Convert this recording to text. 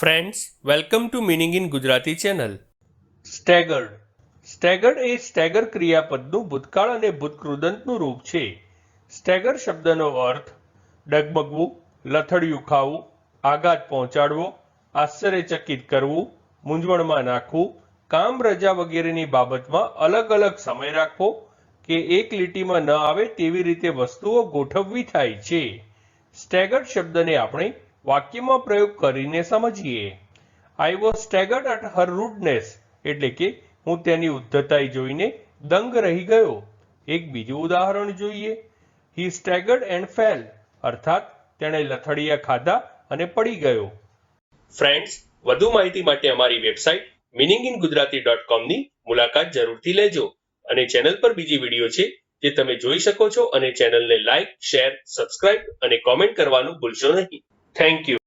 Friends welcome to meaning in Gujarati channel staggered. Staggered A stagger ક્રિયાપદનું ભૂતકાળ અને ભૂતકૃદંતનું રૂપ છે. સ્ટેગર શબ્દનો અર્થ ડગમગવું, લથડિયું ખાવું, આઘાત પહોંચાડવો, આશ્ચર્યચકિત કરવું, મૂંઝવણમાં નાખવું, કામ રજા વગેરેની બાબતમાં અલગ અલગ સમય રાખવો કે એક લીટીમાં ન આવે તેવી રીતે વસ્તુઓ ગોઠવવી થાય છે. સ્ટેગર્ડ શબ્દને આપણે વાક્યમાં પ્રયોગ કરીને સમજીએ. I was staggered at her rudeness એટલે કે હું તેની ઉદ્ધતાઈ જોઈને દંગ રહી ગયો. એક બીજું ઉદાહરણ જોઈએ. હી સ્ટેગર્ડ એન્ડ ફેલ અર્થાત તેણે લથડિયા ખાધા અને પડી ગયો. ફ્રેન્ડ્સ વધુ માહિતી માટે અમારી website meaning in Gujarati dot કોમની મુલાકાત જરૂરથી લેજો અને ચેનલ પર બીજી વીડિયો છે જે તમે જોઈ શકો છો અને ચેનલને લાઇક શેર સબસ્ક્રાઇબ અને કોમેન્ટ કરવાનું ભૂલશો નહીં. Thank you.